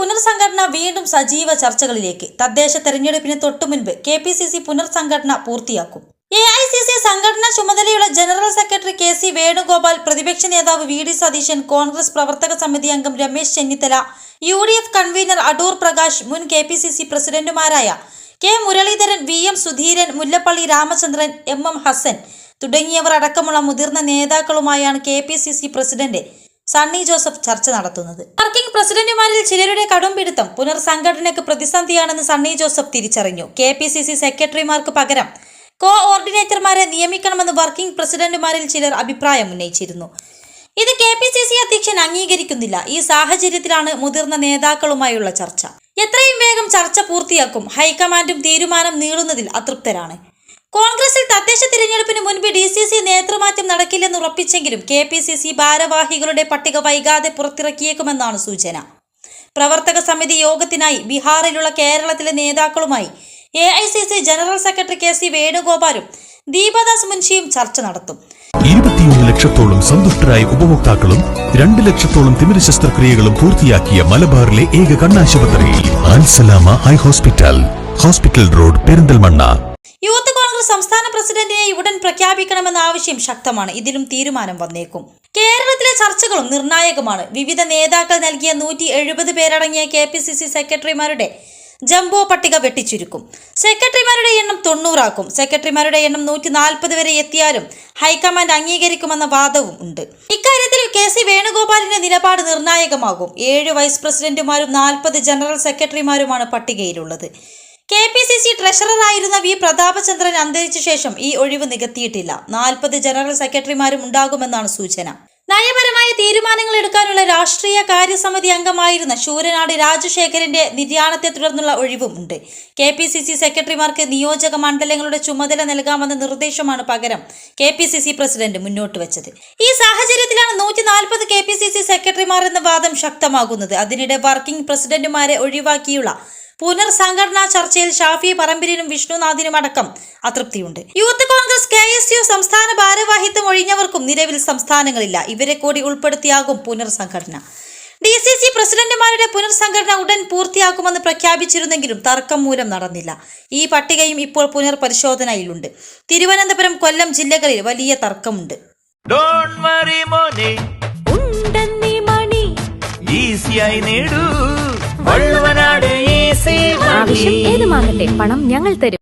പുനർസംഘടന വീണ്ടും സജീവ ചർച്ചകളിലേക്ക്. തദ്ദേശ തെരഞ്ഞെടുപ്പിന് തൊട്ടുമുൻപ് കെ പി സി സി പുനർസംഘടന പൂർത്തിയാക്കും. എ ഐ സി സി സംഘടനാ ചുമതലയുള്ള general secretary K C Venugopal പ്രതിപക്ഷ നേതാവ് വി ഡി സതീശൻ കോൺഗ്രസ് പ്രവർത്തക സമിതി അംഗം Ramesh Chennithala U D F convener Adoor Prakash മുൻ കെ പി സി സി പ്രസിഡന്റുമാരായ K Muraleedharan V M Sudheeran Mullappally Ramachandran M M Hassan തുടങ്ങിയവർ അടക്കമുള്ള മുതിർന്ന നേതാക്കളുമായാണ് K P C C president Sunny Joseph ചർച്ച നടത്തുന്നത്. വർക്കിംഗ് പ്രസിഡന്റുമാരിൽ ചിലരുടെ കടും പിടുത്തം പുനർസംഘടനയ്ക്ക് പ്രതിസന്ധിയാണെന്ന് സണ്ണി ജോസഫ് തിരിച്ചറിഞ്ഞു. കെ പി സി സി സെക്രട്ടറിമാർക്ക് പകരം കോ ഓർഡിനേറ്റർമാരെ നിയമിക്കണമെന്ന് വർക്കിംഗ് പ്രസിഡന്റുമാരിൽ ചിലർ അഭിപ്രായം ഉന്നയിച്ചിരുന്നു. ഇത് കെ പി സി സി അധ്യക്ഷൻ അംഗീകരിക്കുന്നില്ല. ഈ സാഹചര്യത്തിലാണ് മുതിർന്ന നേതാക്കളുമായുള്ള ചർച്ച. എത്രയും വേഗം ചർച്ച പൂർത്തിയാക്കും. ഹൈക്കമാൻഡും തീരുമാനം നീളുന്നതിൽ അതൃപ്തരാണ്. കോൺഗ്രസിൽ തദ്ദേശ തിരഞ്ഞെടുപ്പിന് മുൻപ് ഡി സി സി നേതൃമാറ്റം നടക്കില്ലെന്ന് ഉറപ്പിച്ചെങ്കിലും കെ പി സി സി ഭാരവാഹികളുടെ പട്ടിക വൈകാതെ പുറത്തിറക്കിയേക്കുമെന്നാണ് സൂചന. പ്രവർത്തക സമിതി യോഗത്തിനായി ബീഹാറിലുള്ള കേരളത്തിലെ നേതാക്കളുമായി A I C C general secretary K C വേണുഗോപാലും Deepadas മുൻഷിയും ചർച്ച നടത്തും. ഇരുപത്തിയൊന്ന് ലക്ഷത്തോളം സന്തുഷ്ടരായ ഉപഭോക്താക്കളും രണ്ട് ലക്ഷത്തോളം തിമിര ശസ്ത്രക്രിയകളും പൂർത്തിയാക്കിയ മലബാറിലെ ഏക കണ്ണാശുപത്രി hospital. Hospital road Perinthalmanna. Youth Congress സംസ്ഥാന പ്രസിഡന്റിനെ ഉടൻ പ്രഖ്യാപിക്കണമെന്ന ആവശ്യം ശക്തമാണ്. ഇതിലും തീരുമാനം വന്നേക്കും. കേരളത്തിലെ ചർച്ചകളും നിർണായകമാണ്. വിവിധ നേതാക്കൾ നൽകിയ നൂറ്റി എഴുപത് പേരടങ്ങിയ കെ പി സി സി സെക്രട്ടറിമാരുടെ ജംബോ പട്ടിക വെട്ടിച്ചുരുക്കും. സെക്രട്ടറിമാരുടെ എണ്ണം തൊണ്ണൂറാക്കും. സെക്രട്ടറിമാരുടെ എണ്ണം നൂറ്റി നാൽപ്പത് വരെ എത്തിയാലും ഹൈക്കമാൻഡ് അംഗീകരിക്കുമെന്ന വാദവും ഉണ്ട്. ഇക്കാര്യത്തിൽ കെ സി വേണുഗോപാലിന്റെ നിലപാട് നിർണായകമാകും. ഏഴ് വൈസ് പ്രസിഡന്റുമാരും നാൽപ്പത് ജനറൽ സെക്രട്ടറിമാരുമാണ് പട്ടികയിലുള്ളത്. കെ പി സി സി ട്രഷററായിരുന്ന വി പ്രതാപചന്ദ്രൻ അന്തരിച്ച ശേഷം ഈ ഒഴിവ് നികത്തിയിട്ടില്ല. നാൽപ്പത് ജനറൽ സെക്രട്ടറിമാരും ഉണ്ടാകുമെന്നാണ് സൂചന. നയപരമായ തീരുമാനങ്ങൾ എടുക്കാനുള്ള രാഷ്ട്രീയ കാര്യസമിതി അംഗമായിരുന്ന ശൂരനാട് രാജശേഖരന്റെ നിര്യാണത്തെ തുടർന്നുള്ള ഒഴിവും ഉണ്ട്. കെ പി സി സി സെക്രട്ടറിമാർക്ക് നിയോജക മണ്ഡലങ്ങളുടെ ചുമതല നൽകാമെന്ന നിർദ്ദേശമാണ് പകരം K P C C president മുന്നോട്ട് വെച്ചത്. ഈ സാഹചര്യത്തിലാണ് നൂറ്റി നാൽപ്പത് കെ പി സി സി സെക്രട്ടറിമാർ എന്ന വാദം ശക്തമാകുന്നത്. അതിനിടെ വർക്കിംഗ് പ്രസിഡന്റുമാരെ ഒഴിവാക്കിയുള്ള പുനർസംഘടനാ ചർച്ചയിൽ ഷാഫി പറമ്പിലിനും വിഷ്ണുനാഥിനും അടക്കം അതൃപ്തിയുണ്ട്. Youth Congress K S U സംസ്ഥാന ഭാരവാഹിത്വം ഒഴിഞ്ഞവർക്കും നിലവിൽ സംസ്ഥാനങ്ങളില്ല. ഇവരെ കൂടി ഉൾപ്പെടുത്തിയാകും പുനർസംഘടന. ഡി സി സി പ്രസിഡന്റുമാരുടെ പുനർസംഘടന ഉടൻ പൂർത്തിയാക്കുമെന്ന് പ്രഖ്യാപിച്ചിരുന്നെങ്കിലും തർക്കം മൂലം നടന്നില്ല. ഈ പട്ടികയും ഇപ്പോൾ പുനർപരിശോധനയിലുണ്ട്. തിരുവനന്തപുരം കൊല്ലം ജില്ലകളിൽ വലിയ തർക്കമുണ്ട്. ഡോണ്ട് വറി മോനെ. ഉണ്ടെന്നീ മണി. ഈസിയായി നേടൂ. വള്ളുവനാട് ഈസി ആവശ്യം ഏതുമാകട്ടെ പണം ഞങ്ങൾ തരും.